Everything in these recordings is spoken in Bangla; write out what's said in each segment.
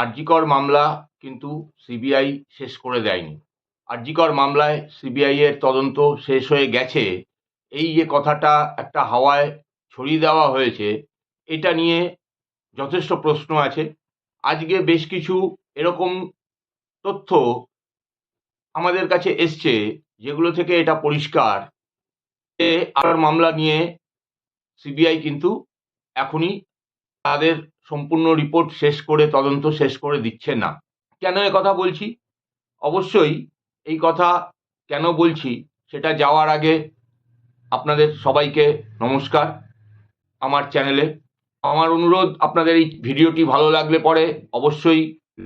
আরজিকর মামলা কিন্তু সিবিআই শেষ করে দেয়নি। আরজিকর মামলায় সিবিআই এর তদন্ত শেষ হয়ে গেছে। এই যে কথাটা একটা হাওয়ায় ছড়িয়ে দেওয়া হয়েছে, এটা নিয়ে যথেষ্ট প্রশ্ন আছে। আজকে বেশ কিছু এরকম তথ্য আমাদের কাছে এসছে, যেগুলো থেকে এটা পরিষ্কার আর মামলা নিয়ে সিবিআই কিন্তু এখনই তাদের সম্পূর্ণ রিপোর্ট শেষ করে, তদন্ত শেষ করে দিচ্ছে না। কেন এ কথা বলছি? অবশ্যই এই কথা কেন বলছি সেটা যাওয়ার আগে আপনাদের সবাইকে নমস্কার আমার চ্যানেলে আমার অনুরোধ, আপনাদের এই ভিডিওটি ভালো লাগলে পরে অবশ্যই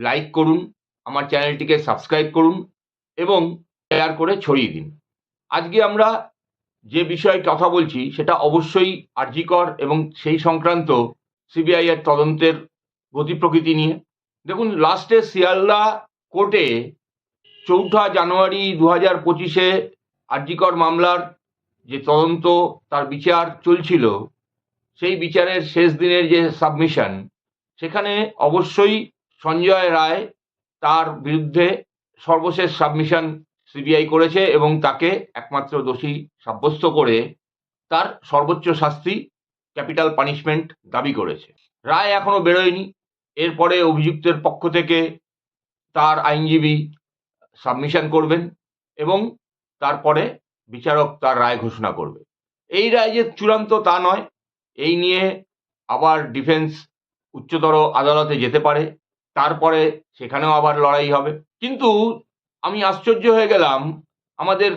লাইক করুন, আমার চ্যানেলটিকে সাবস্ক্রাইব করুন এবং শেয়ার করে ছড়িয়ে দিন। আজকে আমরা যে বিষয়ে কথা বলছি সেটা অবশ্যই আর্জিকর এবং সেই সংক্রান্ত সিবিআই এর তদন্তের গতি প্রকৃতি নিয়ে। দেখুন লাস্টে শিয়ালদা কোর্টে চৌঠা জানুয়ারি দু হাজার পঁচিশে আর্জিকর মামলার যে তদন্ত, তার বিচার চলছিল, সেই বিচারের শেষ দিনের যে সাবমিশন সেখানে অবশ্যই সঞ্জয় রায় তার বিরুদ্ধে সর্বশেষ সাবমিশন সিবিআই করেছে এবং তাকে একমাত্র দোষী সাব্যস্ত করে তার সর্বোচ্চ শাস্তি ক্যাপিটাল পানিশমেন্ট দাবি করেছে। রায় এখনও বেরোয়নি। এরপরে অভিযুক্তের পক্ষ থেকে তার আইনজীবী সাবমিশন করবেন এবং তারপরে বিচারক তার রায় ঘোষণা করবে। এই রায় যে চূড়ান্ত তা নয়। এই নিয়ে আবার ডিফেন্স উচ্চতর আদালতে যেতে পারে। তারপরে সেখানেও আবার লড়াই হবে। কিন্তু আমি আশ্চর্য হয়ে গেলাম। আমাদের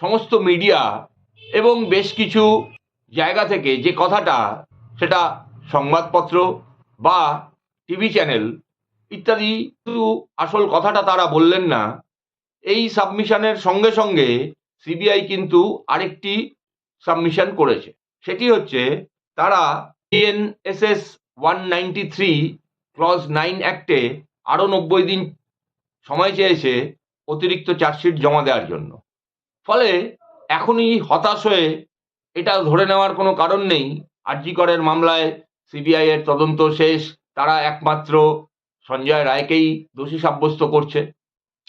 সমস্ত মিডিয়া এবং বেশ কিছু জায়গা থেকে যে কথাটা, সেটা সংবাদপত্র বা টিভি চ্যানেল ইত্যাদি আসল কথাটা তারা বললেন না। এই সাবমিশনের সঙ্গে সঙ্গে সিবিআই কিন্তু আরেকটি সাবমিশন করেছে। সেটি হচ্ছে তারা NSS one ninety three clause nine অ্যাক্টে আরও নব্বই দিন সময় চেয়েছে অতিরিক্ত চার্জশিট জমা দেওয়ার জন্য। ফলে এখনই হতাশ হয়ে এটা ধরে নেওয়ার কোনো কারণ নেই। আরজিকরের মামলায় সিবিআই এর তদন্ত শেষ, তারা একমাত্র সঞ্জয় রায়কেই দোষী সাব্যস্ত করছে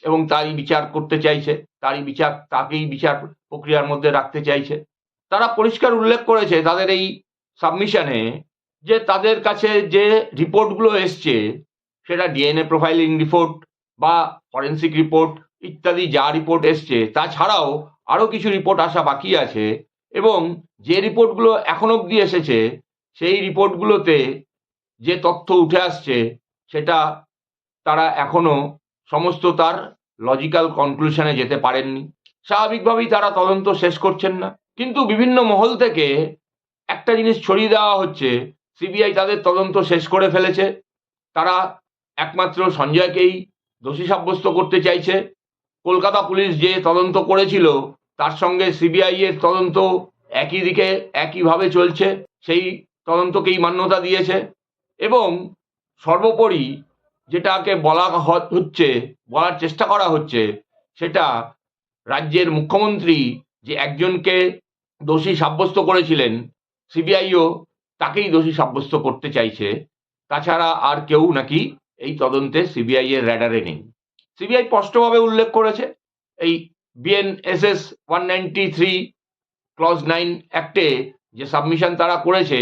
এবং তারই বিচার করতে চাইছে, তারই বিচার, তাকেই বিচার প্রক্রিয়ার মধ্যে রাখতে চাইছে। তারা পরিষ্কার উল্লেখ করেছে তাদের এই সাবমিশনে যে তাদের কাছে যে রিপোর্টগুলো এসছে, সেটা ডিএনএ প্রোফাইলিং রিপোর্ট বা ফরেন্সিক রিপোর্ট ইত্যাদি যা রিপোর্ট এসছে, তাছাড়াও আরও কিছু রিপোর্ট আসা বাকি আছে এবং যে রিপোর্টগুলো এখন অবধি এসেছে, সেই রিপোর্টগুলোতে যে তথ্য উঠে আসছে, সেটা তারা এখনও সমস্ত তার লজিক্যাল কনক্লুশনে যেতে পারেননি। স্বাভাবিকভাবেই তারা তদন্ত শেষ করছেন না। কিন্তু বিভিন্ন মহল থেকে একটা জিনিস ছড়িয়ে দেওয়া হচ্ছে, সিবিআই তাদের তদন্ত শেষ করে ফেলেছে। তারা একমাত্র সঞ্জয়কেই দোষী সাব্যস্ত করতে চাইছে। কলকাতা পুলিশ যে তদন্ত করেছিল তার সঙ্গে সিবিআই এর তদন্ত একই দিকে একইভাবে চলছে, সেই তদন্তকেই মান্যতা দিয়েছে। এবং সর্বোপরি যেটাকে বলা হচ্ছে, বলার চেষ্টা করা হচ্ছে, সেটা রাজ্যের মুখ্যমন্ত্রী যে একজনকে দোষী সাব্যস্ত করেছিলেন সিবিআইও তাকেই দোষী সাব্যস্ত করতে চাইছে। তাছাড়া আর কেউ নাকি এই তদন্তে সিবিআই এর র্যাডারে নেই। সিবিআই স্পষ্টভাবে উল্লেখ করেছে, এই BNSS one ninety three clause nine অ্যাক্টে যে সাবমিশন তারা করেছে,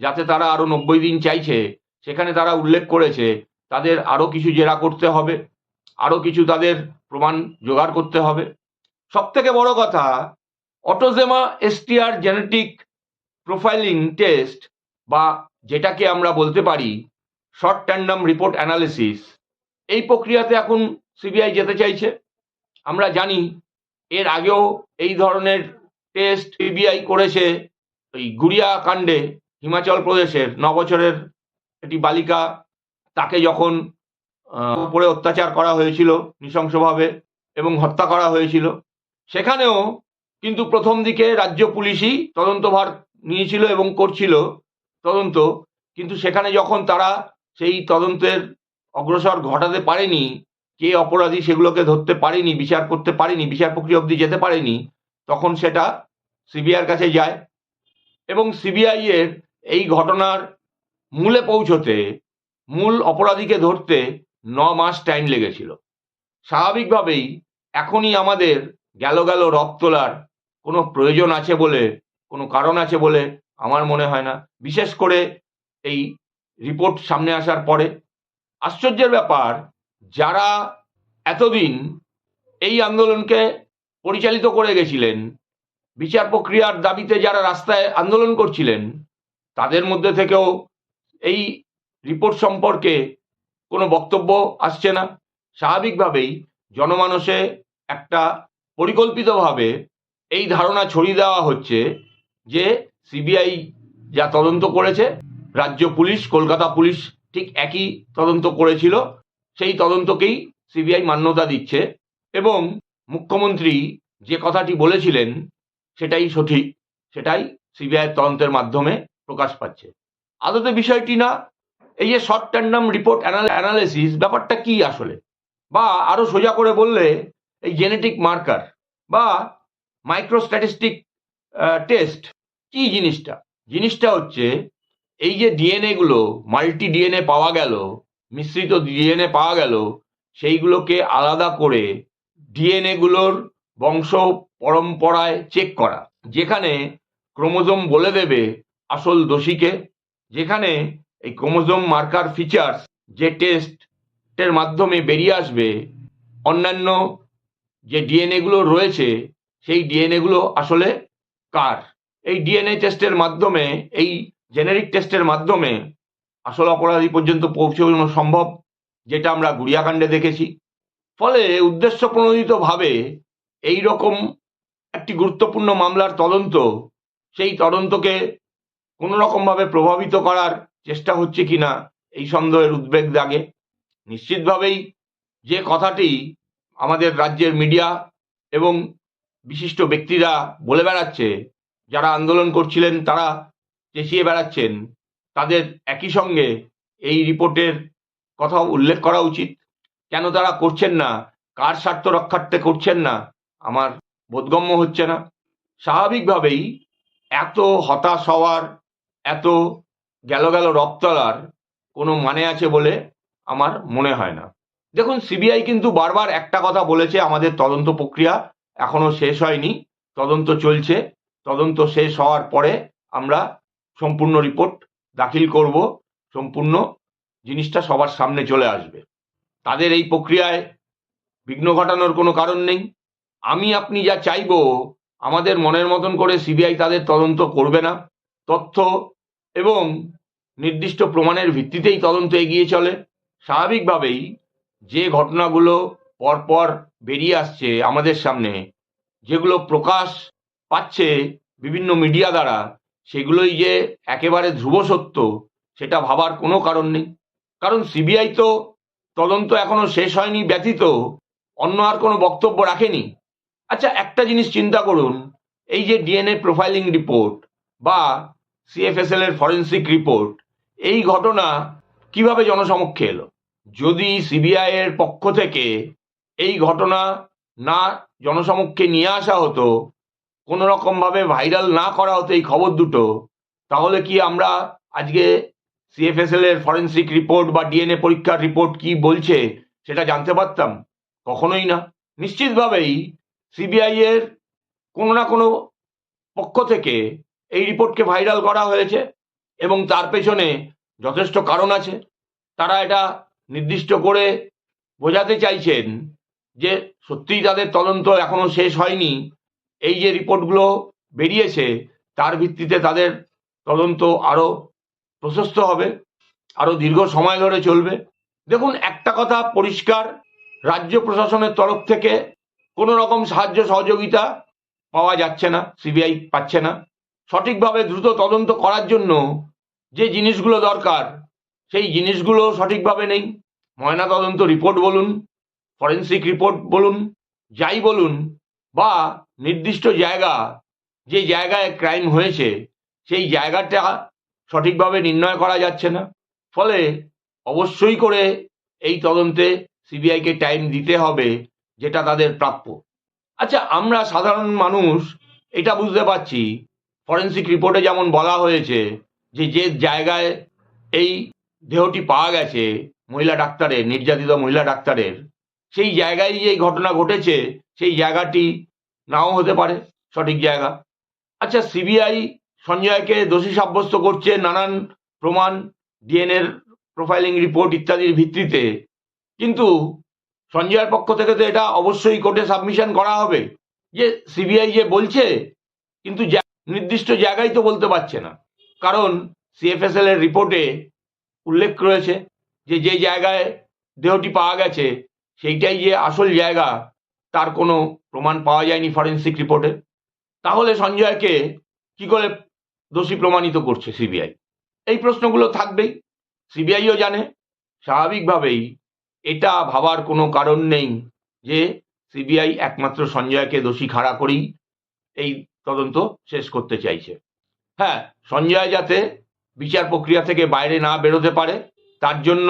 যাতে তারা আরও নব্বই দিন চাইছে, সেখানে তারা উল্লেখ করেছে, তাদের আরও কিছু জেরা করতে হবে আরও কিছু তাদের প্রমাণ জোগাড় করতে হবে। সব থেকে বড় কথা অটোজেমা এসটিআর জেনেটিক প্রোফাইলিং টেস্ট বা যেটাকে আমরা বলতে পারি শর্ট ট্যান্ডাম রিপোর্ট অ্যানালিসিস এই প্রক্রিয়াতে এখন সিবিআই যেতে চাইছে। আমরা জানি এর আগেও এই ধরনের টেস্ট সিবিআই করেছে ওই গুড়িয়া কাণ্ডে হিমাচল প্রদেশের ন বছরের একটি বালিকা। তাকে যখন উপরে অত্যাচার করা হয়েছিল নৃশংসভাবে এবং হত্যা করা হয়েছিল। সেখানেও কিন্তু প্রথম দিকে রাজ্য পুলিশই তদন্তভার নিয়েছিল এবং করছিল তদন্ত। কিন্তু সেখানে যখন তারা সেই তদন্তের অগ্রসর ঘটাতে পারেনি কে অপরাধী সেগুলোকে ধরতে পারেনি, বিচার করতে পারেনি, বিচার প্রক্রিয়া অবধি যেতে পারেনি, তখন সেটা সিবিআইয়ের কাছে যায় এবং সিবিআই এর এই ঘটনার মূলে পৌঁছতে, মূল অপরাধীকে ধরতে ন মাস টাইম লেগেছিল। স্বাভাবিকভাবেই এখনই আমাদের গেল গেল রব তোলার কোনো প্রয়োজন আছে বলে, কোনো কারণ আছে বলে আমার মনে হয় না। বিশেষ করে এই রিপোর্ট সামনে আসার পরে। আশ্চর্যের ব্যাপার যারা এতদিন এই আন্দোলনকে পরিচালিত করে গেছিলেন, বিচার প্রক্রিয়ার দাবিতে যারা রাস্তায় আন্দোলন করছিলেন, তাদের মধ্যে থেকেও এই রিপোর্ট সম্পর্কে কোনো বক্তব্য আসছে না। স্বাভাবিকভাবেই জনমানসে একটা পরিকল্পিতভাবে এই ধারণা ছড়িয়ে দেওয়া হচ্ছে যে সিবিআই যা তদন্ত করেছে, রাজ্য পুলিশ, কলকাতা পুলিশ ঠিক একই তদন্ত করেছিল। সেই তদন্তকেই সিবিআই মান্যতা দিচ্ছে এবং মুখ্যমন্ত্রী যে কথাটি বলেছিলেন সেটাই সঠিক, সেটাই সিবিআই তদন্তের মাধ্যমে প্রকাশ পাচ্ছে। আদতে বিষয়টি না, এই যে শর্ট ট্যান্ডাম রিপোর্ট অ্যানালিসিস ব্যাপারটা কি আসলে? বা আরও সোজা করে বললে, এই জেনেটিক মার্কার বা মাইক্রোস্ট্যাটিস্টিক টেস্ট কি জিনিসটা? জিনিসটা হচ্ছে, এই যে ডিএনএ গুলো মাল্টি ডিএনএ পাওয়া গেল মিশ্রিত ডিএনএ পাওয়া গেল, সেইগুলোকে আলাদা করে ডিএনএ গুলোর বংশ পরম্পরায় চেক করা, যেখানে ক্রোমোজোম বলে দেবে আসল দোষীকে, যেখানে এই ক্রোমোজোম মার্কার ফিচার্স যে টেস্টের মাধ্যমে বেরিয়ে আসবে, অন্যান্য যে ডিএনএ গুলো রয়েছে, সেই ডিএনএ গুলো আসলে কার? এই ডিএনএ টেস্টের মাধ্যমে, এই জেনেরিক টেস্টের মাধ্যমে আসল অপরাধী পর্যন্ত পৌঁছানো সম্ভব, যেটা আমরা গুড়িয়াকাণ্ডে দেখেছি। ফলে উদ্দেশ্য প্রণোদিতভাবে এই রকম একটি গুরুত্বপূর্ণ মামলার তদন্ত, সেই তদন্তকে কোনো রকমভাবে প্রভাবিত করার চেষ্টা হচ্ছে কিনা এই সন্দেহের উদ্বেগ জাগে। নিশ্চিতভাবেই যে কথাটি আমাদের রাজ্যের মিডিয়া এবং বিশিষ্ট ব্যক্তিরা বলে বেড়াচ্ছে, যারা আন্দোলন করছিলেন তারা চেঁচিয়ে বেড়াচ্ছেন তাদের একই সঙ্গে এই রিপোর্টের কথা উল্লেখ করা উচিত। কেন তারা করছেন না? কার স্বার্থ রক্ষার্থে করছেন না? আমার বোধগম্য হচ্ছে না। স্বাভাবিকভাবেই এত হতাশ হওয়ার, এত গেল গেল রপ্তলার কোনো মানে আছে বলে আমার মনে হয় না। দেখুন, সিবিআই কিন্তু বারবার একটা কথা বলেছে, আমাদের তদন্ত প্রক্রিয়া এখনও শেষ হয়নি, তদন্ত চলছে, তদন্ত শেষ হওয়ার পরে আমরা সম্পূর্ণ রিপোর্ট দাখিল করব সম্পূর্ণ জিনিসটা সবার সামনে চলে আসবে। তাদের এই প্রক্রিয়ায় বিঘ্ন ঘটানোর কোনো কারণ নেই। আমি আপনি যা চাইব, আমাদের মনের মতন করে সিবিআই তাদের তদন্ত করবে না। তথ্য এবং নির্দিষ্ট প্রমাণের ভিত্তিতেই তদন্ত এগিয়ে চলে। স্বাভাবিকভাবেই যে ঘটনাগুলো পরপর বেরিয়ে আসছে আমাদের সামনে, যেগুলো প্রকাশ পাচ্ছে বিভিন্ন মিডিয়া দ্বারা সেগুলোই যে একেবারে ধ্রুব সত্য সেটা ভাবার কোনো কারণ নেই। কারণ সিবিআই তো তদন্ত এখনও শেষ হয়নি, ব্যতীত অন্য আর কোনো বক্তব্য রাখেনি। আচ্ছা একটা জিনিস চিন্তা করুন, এই যে ডিএনএ প্রোফাইলিং রিপোর্ট বা সিএফএসএল এর ফরেন্সিক রিপোর্ট এই ঘটনা কীভাবে জনসমক্ষে এলো? যদি সিবিআই এর পক্ষ থেকে এই ঘটনা না জনসমক্ষে নিয়ে আসা হতো কোনো রকম ভাবে ভাইরাল না করা হতো এই খবর দুটো, তাহলে কি আমরা আজকে সিএফএসএল এর ফরেন্সিক রিপোর্ট বা ডিএনএ পরীক্ষার রিপোর্ট কি বলছে সেটা জানতে পারতাম? কখনোই না। নিশ্চিতভাবেই সিবিআই এর কোনো না কোনো পক্ষ থেকে এই রিপোর্টকে ভাইরাল করা হয়েছে এবং তার পেছনে যথেষ্ট কারণ আছে। তারা এটা নির্দিষ্ট করে বোঝাতে চাইছেন যে সত্যিই তাদের তদন্ত এখনও শেষ হয়নি। এই যে রিপোর্টগুলো বেরিয়েছে, তার ভিত্তিতে তাদের তদন্ত আরও প্রশস্ত হবে আরও দীর্ঘ সময় ধরে চলবে। দেখুন, একটা কথা পরিষ্কার, রাজ্য প্রশাসনের তরফ থেকে কোনো রকম সাহায্য সহযোগিতা পাওয়া যাচ্ছে না, সিবিআই পাচ্ছে না। সঠিকভাবে দ্রুত তদন্ত করার জন্য যে জিনিসগুলো দরকার, সেই জিনিসগুলো সঠিকভাবে নেই। ময়না তদন্ত রিপোর্ট বলুন, ফরেন্সিক রিপোর্ট বলুন, যাই বলুন বা নির্দিষ্ট জায়গা, যে জায়গায় ক্রাইম হয়েছে, সেই জায়গাটা সঠিকভাবে নির্ণয় করা যাচ্ছে না। ফলে অবশ্যই করে এই তদন্তে সিবিআইকে টাইম দিতে হবে, যেটা তাদের প্রাপ্য। আচ্ছা আমরা সাধারণ মানুষ এটা বুঝতে পারছি। ফরেন্সিক রিপোর্টে যেমন বলা হয়েছে যে যে জায়গায় এই দেহটি পাওয়া গেছে, মহিলা ডাক্তারের, নির্যাতিত মহিলা ডাক্তারের, সেই জায়গায় যে ঘটনা ঘটেছে, সেই জায়গাটি নাও হতে পারে, সঠিক জায়গা। আচ্ছা সিবিআই সঞ্জয়কে দোষী সাব্যস্ত করছে নানান প্রমাণ ডিএনএর প্রোফাইলিং রিপোর্ট ইত্যাদির ভিত্তিতে। কিন্তু সঞ্জয়ের পক্ষ থেকে তো এটা অবশ্যই কোর্টে সাবমিশন করা হবে। যে সিবিআই যে বলছে, কিন্তু নির্দিষ্ট জায়গায় তো বলতে পারছে না। কারণ সিএফএসএল এর রিপোর্টে উল্লেখ রয়েছে যে যে জায়গায় দেহটি পাওয়া গেছে, সেইটাই যে আসল জায়গা তার কোনো প্রমাণ পাওয়া যায়নি ফরেন্সিক রিপোর্টে তাহলে সঞ্জয়কে কি করে দোষী প্রমাণিত করছে সিবিআই এই প্রশ্নগুলো থাকবেই। সিবিআইও জানে। স্বাভাবিকভাবেই এটা ভাবার কোনো কারণ নেই যে সিবিআই একমাত্র সঞ্জয়কে দোষী খাড়া করেই এই তদন্ত শেষ করতে চাইছে। হ্যাঁ সঞ্জয় যাতে বিচার প্রক্রিয়া থেকে বাইরে না বেরোতে পারে, তার জন্য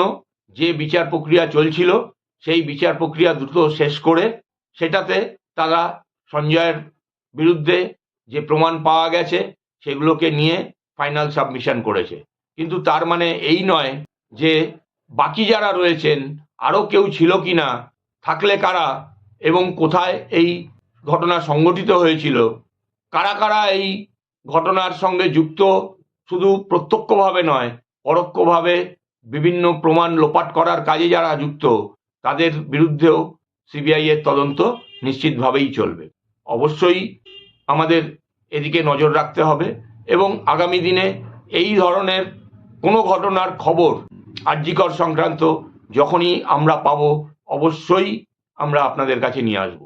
যে বিচার প্রক্রিয়া চলছিল, সেই বিচার প্রক্রিয়া দ্রুত শেষ করে সেটাতে তারা সঞ্জয়ের বিরুদ্ধে যে প্রমাণ পাওয়া গেছে, সেগুলোকে নিয়ে ফাইনাল সাবমিশন করেছে। কিন্তু তার মানে এই নয় যে বাকি যারা রয়েছেন, আরও কেউ ছিল কি না থাকলে কারা, এবং কোথায় এই ঘটনা সংঘটিত হয়েছিল, কারা কারা এই ঘটনার সঙ্গে যুক্ত, শুধু প্রত্যক্ষভাবে নয়, পরোক্ষভাবে বিভিন্ন প্রমাণ লোপাট করার কাজে যারা যুক্ত, তাদের বিরুদ্ধেও সিবিআই এর তদন্ত নিশ্চিতভাবেই চলবে। অবশ্যই আমাদের এদিকে নজর রাখতে হবে এবং আগামী দিনে এই ধরনের কোনো ঘটনার খবর আর্যিকর সংক্রান্ত যখনই আমরা পাব, অবশ্যই আমরা আপনাদের কাছে নিয়ে আসব।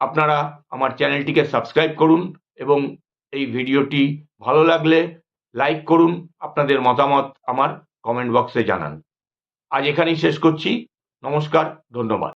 আপনারা আমার চ্যানেলটিকে সাবস্ক্রাইব করুন এবং এই ভিডিওটি ভালো লাগলে লাইক করুন, আপনাদের মতামত আমার কমেন্ট বক্সে জানান। আজ এখানেই শেষ করছি। নমস্কার, ধন্যবাদ।